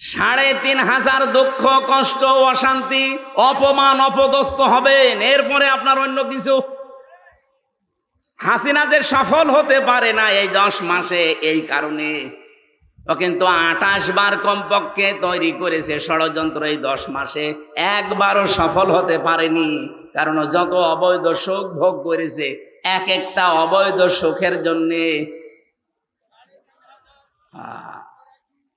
সাড়ে তিন হাজার দুঃখ কষ্ট অশান্তি অপমান অপদস্থ হবেন। এরপরে আপনার অন্য কিছু। হাসিনা যে সফল হতে পারে না এই দশ মাসে এই কারণে। ও কিন্তু আঠাশ বার কমপক্ষে তৈরি করেছে ষড়যন্ত্র এই দশ মাসে। একবারও সফল হতে পারেনি। কারণ যত অবৈধ সুখ ভোগ করেছে এক একটা অবৈধ সুখের জন্যে আহ,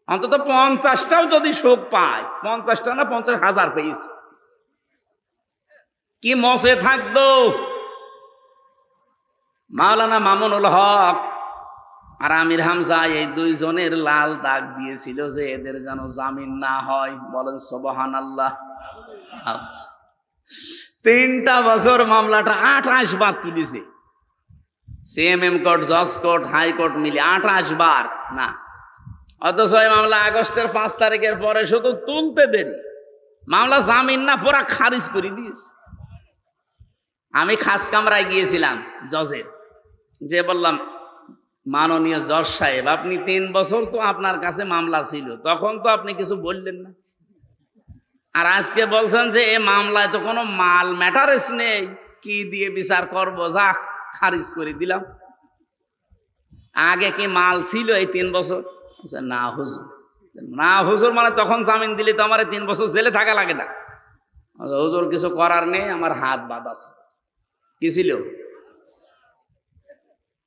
অন্তত পঞ্চাশটাও যদি সুখ পায়, পঞ্চাশটা না পঞ্চাশ হাজার পেয়েছে। কি মসে থাকতো মাওলানা মামুনুল হক আর আমির হামজা এই দুইজনের লাল দাগ দিয়েছিল যে এদের যেন জামিন না হয়। বলেন সোবহান আল্লাহ তিনটা বছর মামলাটা আঠাশ বার তুলিছে। সিএমএম কোর্ট, জজ কোর্ট, হাইকোর্ট মিলে আঠাশ বার। না অথচ এই মামলা আগস্টের পাঁচ তারিখের পরে শুধু তুলতে দেরি। মামলা জামিন না, পুরা খারিজ করে দিয়েছে। আমি খাস কামরায় গিয়েছিলাম জজের যে বললাম, মাননীয় জজ সাহেব, আপনি তিন বছর তো আপনার কাছে মামলা ছিল, তখন তো আপনি কিছু বললেন না। আর আজকে বলছেন যে এ মামলায় তো কোনো মাল ম্যাটারেস নেই, কি দিয়ে বিচার করব? যা, খারিজ করে দিলাম। আগে কি মাল ছিল এই তিন বছর? না, হুজুর। না, হুজুর মানে তখন জামিন দিলে তো আমার তিন বছর জেলে থাকা লাগে না। হুজুর, কিছু করার নেই, আমার হাত বাদ আছে। কি ছিল?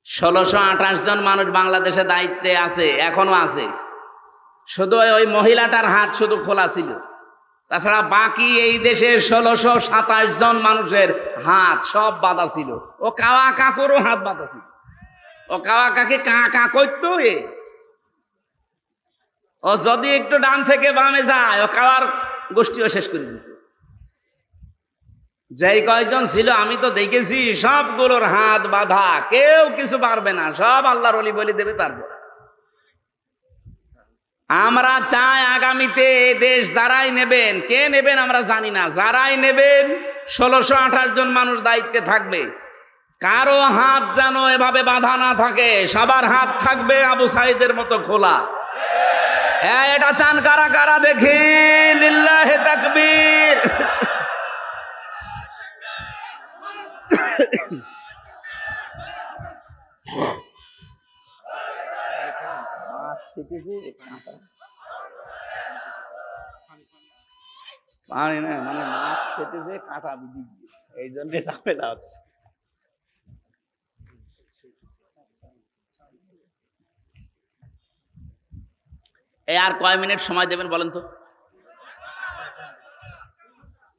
ষোলোশো আঠাশ জন মানুষ বাংলাদেশে দায়িত্বে আছে, এখনও আছে। শুধু ওই- ওই মহিলাটার হাত শুধু খোলা ছিল। তাছাড়া বাকি এই দেশের ষোলোশো সাতাশ জন মানুষের হাত সব বাঁধা ছিল। ও কাওয়া কাকুরও হাত বাঁধা ছিল। ও কাওয়া কাকে কা কা করতো এ? ও যদি একটু ডান থেকে বামে যায়, ও কাওয়ার গোষ্ঠীও শেষ করে দিত। যেই কয়েকজন ছিল, আমি তো দেখেছি, সবগুলোর হাত বাঁধা, কেউ কিছু পারবে না, সব আল্লাহর অলি বলি দেবে, তারপর। আমরা চাই আগামীতে দেশ যারাই নেবেন, কে নেবেন আমরা জানি না, যারাই নেবেন, ষোলোশো আঠাশ জন মানুষ দায়িত্বে থাকবে। কারও হাত যেন এভাবে বাঁধা না থাকে, সবার হাত থাকবে আবু সাইদের মতো খোলা। এটা চান কারা কারা দেখি? লিল্লাহে তাকবীর। পানি না মানে মাছ খেতেছে, কাঁটা বিধি এই জন্য ঝামেলা হচ্ছে। এই আর কয় মিনিট সময় দেবেন বলেন তো?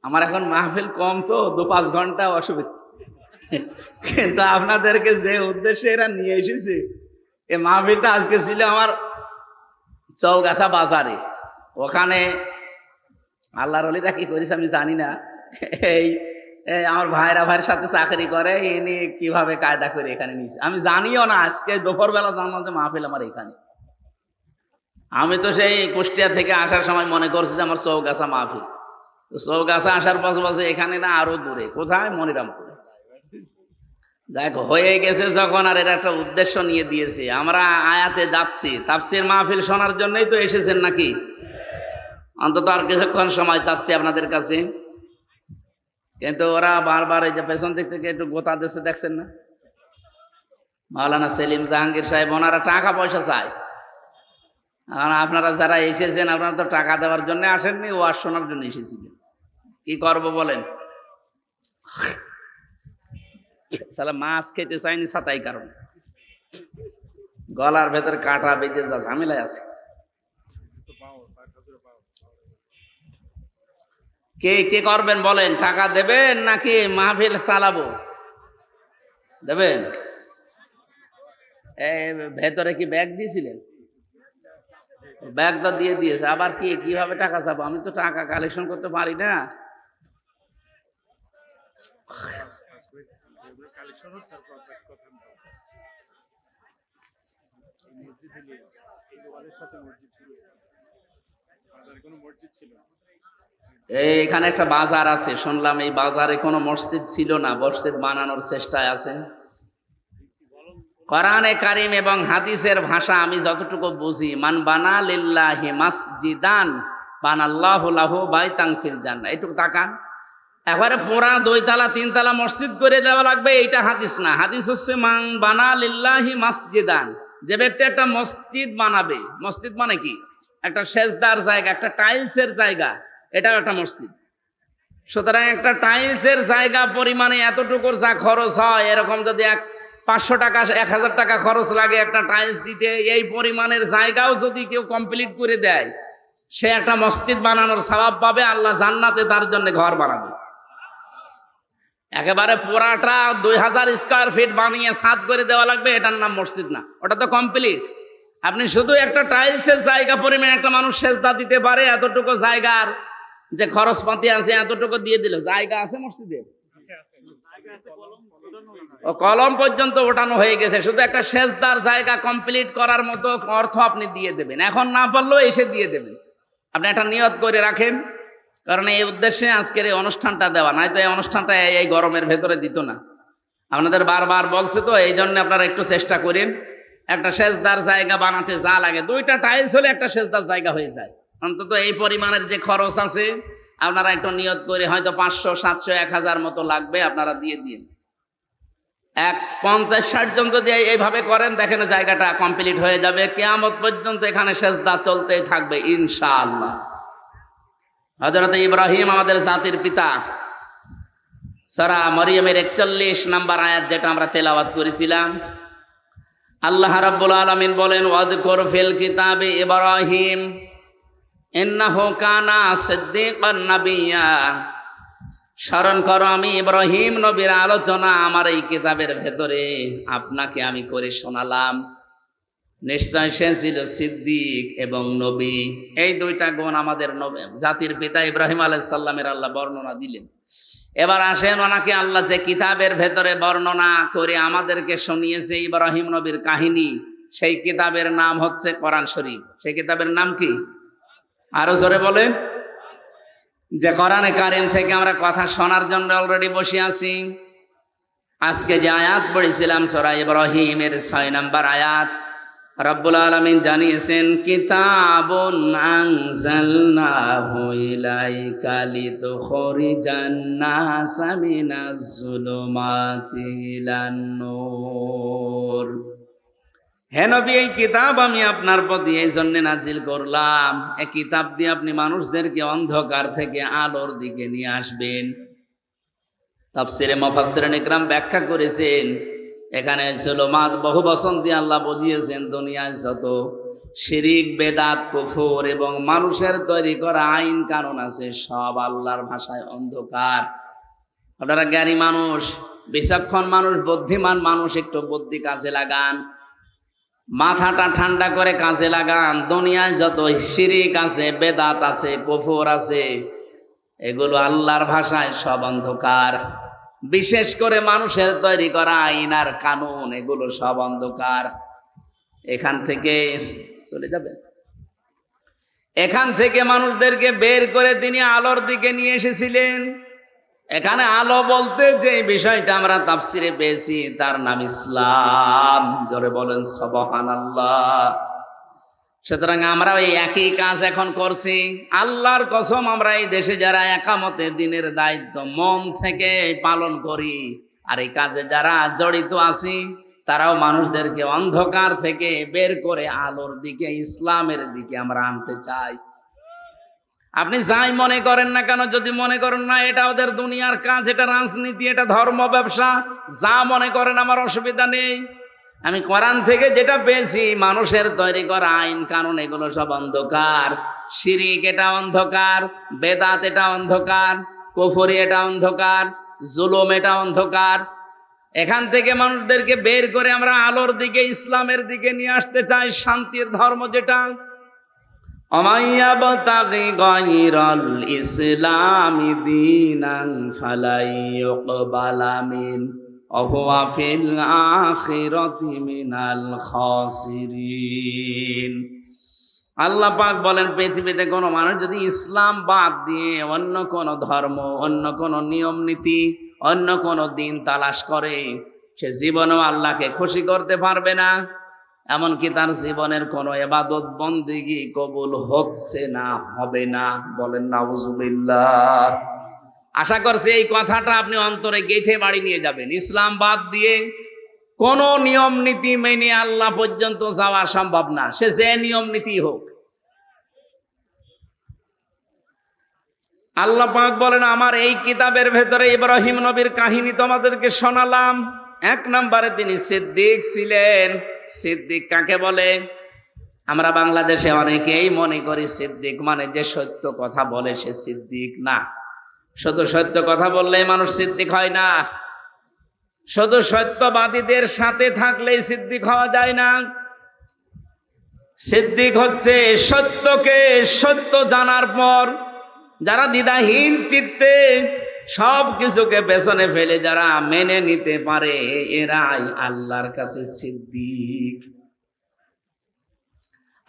আমার এখন মাহফিল কম তো, দু পাঁচ ঘণ্টা অসুবিধা। কিন্তু আপনাদেরকে যে উদ্দেশ্যে এরা নিয়ে এসেছে এই মাহফিলটা আজকে ছিল আমার চৌগাছা বাজারে। ওখানে আল্লাহর অলিরা কি করিস আমি জানি না। এই এই আমার ভাইরা ভাইয়ের সাথে চাকরি করে এনে কীভাবে কায়দা করে এখানে নিয়েছে। আমি জানিও না, আজকে দুপুরবেলা জানলাম যে মাহফিল আমার এখানে। আমি তো সেই কুষ্টিয়া থেকে আসার সময় মনে করছি যে আমার চৌগাছা মাহফিল। চৌগাছা আসার পাশাপাশি এখানে না আরও দূরে। কোথায়? মনিরামপুরে। দেখ, হয়ে গেছে যখন আর এটা একটা উদ্দেশ্য নিয়ে দিয়েছে। আমরা আয়াতে যাচ্ছি। তাফসির মাহফিল শোনার জন্যই তো এসেছেন নাকি? অন্তত আর কিছুক্ষণ সময় চাচ্ছি আপনাদের কাছে। কিন্তু ওরা বারবার এই যে পেছন দিক থেকে একটু গোতা দিচ্ছে, দেখছেন না? মাওলানা সেলিম জাহাঙ্গীর সাহেব, ওনারা টাকা পয়সা চায়। আর আপনারা যারা এসেছেন, আপনারা তো টাকা দেওয়ার জন্য আসেননি ওয়াজ শোনার জন্য এসেছিলেন কি করব বলেন? তাহলে মাছ খেতে চাইনি ছাতাই কারণ। গলার ভেতর কাটা বেঁধে যা ঝামেলায় আছে। কে কে করবেন বলেন? টাকা দেবেন নাকি মাহফিল চালাবো? দেবেন? ভেতরে কি ব্যাগ দিয়েছিলেন? ব্যাগটা দিয়ে দিয়েছে। আবার কি, কীভাবে টাকা চাবো? আমি তো টাকা কালেকশন করতে পারি না। এখানে একটা বাজার আছে। শুনলাম এই বাজারে কোনো মসজিদ ছিল না। মসজিদ বানানোর চেষ্টায় আছে। কোরআনে কারিম এবং হাদিসের ভাষা আমি যতটুকু বুঝি, মান বানা লিল্লাহি মাসজিদান বানাল্লাহু লাহু বাইতাং ফিল জান্নাহ। এইটুকু তাকান। একবারে পুরা দুইতলা, তিনতলা মসজিদ করে দেওয়া লাগবে, এইটা হাদিস না। হাদিস হচ্ছে মান বানা লিল্লাহি মাসজিদান। যে ব্যক্তি একটা মসজিদ বানাবে, মসজিদ মানে কি? একটা সেজদার জায়গা, একটা টাইলসের জায়গা, এটাও একটা মসজিদ। সুতরাং একটা টাইলসের জায়গা পরিমাণে এতটুকুর যা খরচ হয়, এরকম যদি এক পাঁচশো টাকা, এক হাজার টাকা খরচ লাগে একটা টাইলস দিতে। এই পরিমাণের জায়গাও যদি কেউ কমপ্লিট করে দেয়, সে একটা মসজিদ বানানোর স্বভাব পাবে, আল্লাহ জান্নাতে তার জন্য ঘর বানাবে। একেবারে পুরাটা দুই হাজার স্কোয়ার ফিট বানিয়ে ছাদ করে দেওয়া লাগবে, এটার নাম মসজিদ না। ওটা তো কমপ্লিট আপনি শুধু একটা টাইলসের জায়গা পরিমাণ একটা মানুষ সেজদা দিতে পারে, এতটুকু জায়গার যে খরচপাতি আছে, এতটুকু দিয়ে দিল। জায়গা আছে মসজিদে? ও কলম পর্যন্ত ওঠানো হয়ে গেছে। শুধু একটা সেজদার জায়গা কমপ্লিট করার মতো অর্থ আপনি দিয়ে দেবেন। এখন না পারলেও এসে দিয়ে দেবেন। আপনি একটা নিয়ত করে রাখেন, কারণ এই উদ্দেশ্যে আজকের এই অনুষ্ঠানটা দেওয়া। নয়তো এই অনুষ্ঠানটা এই- গরমের ভেতরে দিত না। আপনাদের বারবার বলছে তো, এই জন্য আপনারা একটু চেষ্টা করেন। একটা সেজদার জায়গা বানাতে যা লাগে। দুইটা টাইলস হলে একটা সেজদার জায়গা হয়ে যায়। অন্তত এই পরিমাণের যে খরচ আছে, আপনারা একটু নিয়ত করে হয়তো পাঁচশো, সাতশো, এক হাজার মতো লাগবে আপনারা দিয়ে দিন। এক পঞ্চাশ ষাট জন যদি এইভাবে করেন, দেখেন জায়গাটা কমপ্লিট হয়ে যাবে। কেয়ামত পর্যন্ত এখানে সেজদা চলতেই থাকবে, ইনশাআল্লাহ। হজরত ইব্রাহিম আমাদের জাতির পিতা। সারা মরিয়মের একচল্লিশ নাম্বার আয়াত যেটা আমরা তেলাওয়াত করেছিলাম। আল্লাহ রাব্বুল আলামিন বলেন, ওয়াদকুর ফিল কিতাবে ইব্রাহিম, ইন্নাহু কানা সিদ্দিকান নাবিয়্যা স্মরণ করো, আমি ইব্রাহিম নবীর আলোচনা আমার এই কিতাবের ভেতরে আপনাকে আমি করে শোনালাম। নিশ্চয় সে ছিল সিদ্দিক এবং নবী। এই দুইটা গুণ আমাদের জাতির পিতা ইব্রাহিম আলাইসাল্লামের আল্লাহ বর্ণনা দিলেন। এবার আসেন, ওনাকে আল্লাহ যে কিতাবের ভেতরে বর্ণনা করে আমাদেরকে শুনিয়েছে ইব্রাহিম নবীর কাহিনী, সেই কিতাবের নাম হচ্ছে কোরআন শরীফ। সেই কিতাবের নাম কি? আরও জোরে বলেন। যে কোরআনে কারিম থেকে আমরা কথা শোনার জন্য অলরেডি বসে আছি। আজকে যে আয়াত পড়েছিলাম সরা ইব্রাহিমের ছয় নাম্বার আয়াত, রব্বুল আলমিন জানিয়েছেন, কিতাবুন হে নবী, এই কিতাব আমি আপনার প্রতি এই জন্য নাজিল করলাম। এই কিতাব দিয়ে আপনি মানুষদেরকে অন্ধকার থেকে আলোর দিকে নিয়ে আসবেন। তাফসিরে মফাসসিরিন ইকরাম ব্যাখ্যা করেছেন, এখানে জুলুমাত বহু বসন্তি আল্লাহ বুঝিয়েছেন, দুনিয়ায় যত শিরিক, বেদাত, কুফর এবং মানুষের তৈরি করা আইন কানুন আছে, সব আল্লাহর ভাষায় অন্ধকার। আপনারা জ্ঞানী মানুষ, বিচক্ষণ মানুষ, বুদ্ধিমান মানুষ, একটু বুদ্ধি কাজে লাগান। মাথাটা ঠান্ডা করে কাজে লাগান। দুনিয়ায় যত শিরিক আছে, বেদাত আছে, কুফর আছে, এগুলো আল্লাহর ভাষায় সব অন্ধকার। বিশেষ করে মানুষের তৈরি করা আইন আর কানুন, এগুলো সব অন্ধকার। এখান থেকে চলে যাবে। এখান থেকে মানুষদেরকে বের করে তিনি আলোর দিকে নিয়ে এসেছিলেন। এখানে আলো বলতে যে বিষয়টা আমরা তাফসিরে পেয়েছি, তার নাম ইসলাম। জোরে বলেন সবহান আল্লাহ সুতরাং আমরা এই একই কাজ এখন করছি। আল্লাহর কসম আমরা এই দেশে যারা একামতে দিনের দায়িত্ব, মন থেকে পালন করি, আর এই কাজে যারা জড়িত আছি, তারাও মানুষদেরকে অন্ধকার থেকে বের করে আলোর দিকে, ইসলামের দিকে আমরা আনতে চাই। আপনি যাই মনে করেন না কেন, যদি মনে করেন না, এটা ওদের দুনিয়ার কাজ, এটা রাজনীতি, এটা ধর্ম ব্যবসা, যা মনে করেন আমার অসুবিধা নেই। আমি কোরআন থেকে যেটা পেয়েছি, মানুষের তৈরি করা আইন, কানুন, এগুলো সব অন্ধকার। শিরিক, এটা অন্ধকার। বেদাত, এটা অন্ধকার। কুফরি, এটা অন্ধকার। জুলুম, এটা অন্ধকার। এখান থেকে মানুষদেরকে বের করে আমরা আলোর দিকে, ইসলামের দিকে নিয়ে আসতে চাই, শান্তির ধর্ম যেটা। আখিরাতি মিনাল আল্লাহ পাক বলেন, পৃথিবীতে কোনো মানুষ যদি ইসলাম বাদ দিয়ে অন্য কোনো ধর্ম, অন্য কোনো নিয়ম নীতি, অন্য কোনো দিন তালাশ করে, সে জীবনেও আল্লাহকে খুশি করতে পারবে না। এমনকি তার জীবনের কোনো এবাদত বন্দিগি কবুল হচ্ছে না, হবে না। বলেন, নাউজুবিল্লাহ। আশা করছি এই কথাটা আপনি অন্তরে গেঁথে বাড়ি নিয়ে যাবেন। ইসলাম বাদ দিয়ে কোন নিয়ম নীতি মেনে আল্লাহ পর্যন্ত যাওয়া সম্ভব না। সে যে নিয়ম নীতি হোক। আল্লাহ পাক বলেন, আমার এই কিতাবের ভেতরে ইব্রাহিম নবীর কাহিনী তোমাদেরকে শোনালাম। এক নম্বরে তিনি সিদ্দিক ছিলেন। সিদ্দিক কাকে বলে? আমরা বাংলাদেশে অনেকেই মনে করি সিদ্দিক মানে যে সত্য কথা বলে সে সিদ্দিক না। শুধু সত্য কথা বললেই মানুষ সিদ্দিক হয় না। শুধু সত্যবাদীদের সাথে থাকলেই সিদ্দিক হওয়া যায় না। সিদ্দিক হচ্ছে সত্যকে সত্য জানার পর যারা দ্বিধাহীন চিত্তে সব কিছুকে পেছনে ফেলে যারা মেনে নিতে পারে, এরাই আল্লাহর কাছে সিদ্দিক।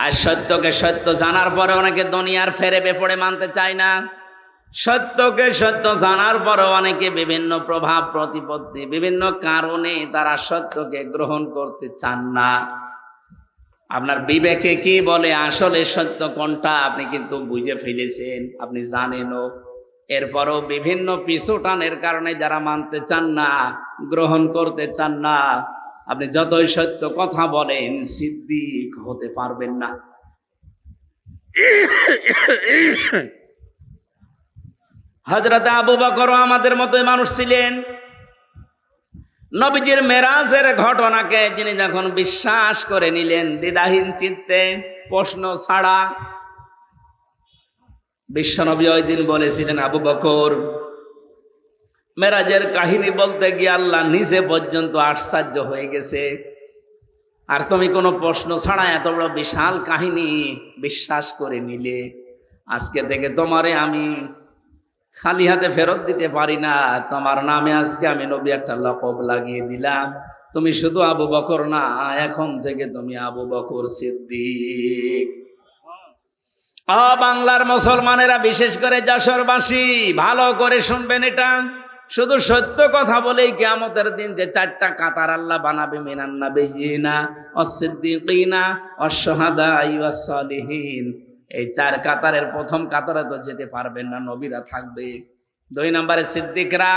আর সত্যকে সত্য জানার পরে অনেকে দুনিয়ার ফেরে বেপড়ে মানতে চায় না। সত্যকে সত্য জানার পরে অনেকে বিভিন্ন প্রভাব প্রতিপত্তি, বিভিন্ন কারণে তারা সত্যকে গ্রহণ করতে চান না। আপনার বিবেকে কি বলে, আসলে সত্য কোনটা আপনি কিন্তু বুঝে ফেলেছেন, আপনি জানেনও। এরপরও বিভিন্ন পিছুটানের কারণে যারা মানতে চান না, গ্রহণ করতে চান না, আপনি যতই সত্য কথা বলেন, সিদ্দিক হতে পারবেন না। হজরত আবু বকর আমাদের মতো মানুষ ছিলেন। নবীজির মেরাজের ঘটনাকে যিনি যখন বিশ্বাস করে নিলেন, দ্বিধাহীন চিত্তে, প্রশ্ন ছাড়া বিশ্বনবী ওই দিন বলেছিলেন, আবু বকর, মেরাজের কাহিনী বলতে গিয়ে আল্লাহ নিজে পর্যন্ত আশ্চর্য হয়ে গেছে। আর তুমি কোনো প্রশ্ন ছাড়া এত বড় বিশাল কাহিনী বিশ্বাস করে নিলে। আজকে থেকে তোমারে আমি খালি হাতে ফেরত দিতে পারি না। তোমার নামে আজকে আমি নবী একটা লকব লাগিয়ে দিলাম। তুমি শুধু আবু বকর না, এখন থেকে তুমি আবু বকর সিদ্দিক। বাংলার মুসলমানেরা বিশেষ করে যশোরবাসী, ভালো করে শুনবেন এটা। শুধু সত্য কথা বলেই কেয়ামতের দিন যে চারটা কাতার আল্লাহ বানাবে মিনান্না বেজিনা অসিদ্দিকিনা অসহাদা এই চার কাতারের প্রথম কাতারে তো যেতে পারবেন না, নবীরা থাকবে। দুই নম্বরে সিদ্দিকরা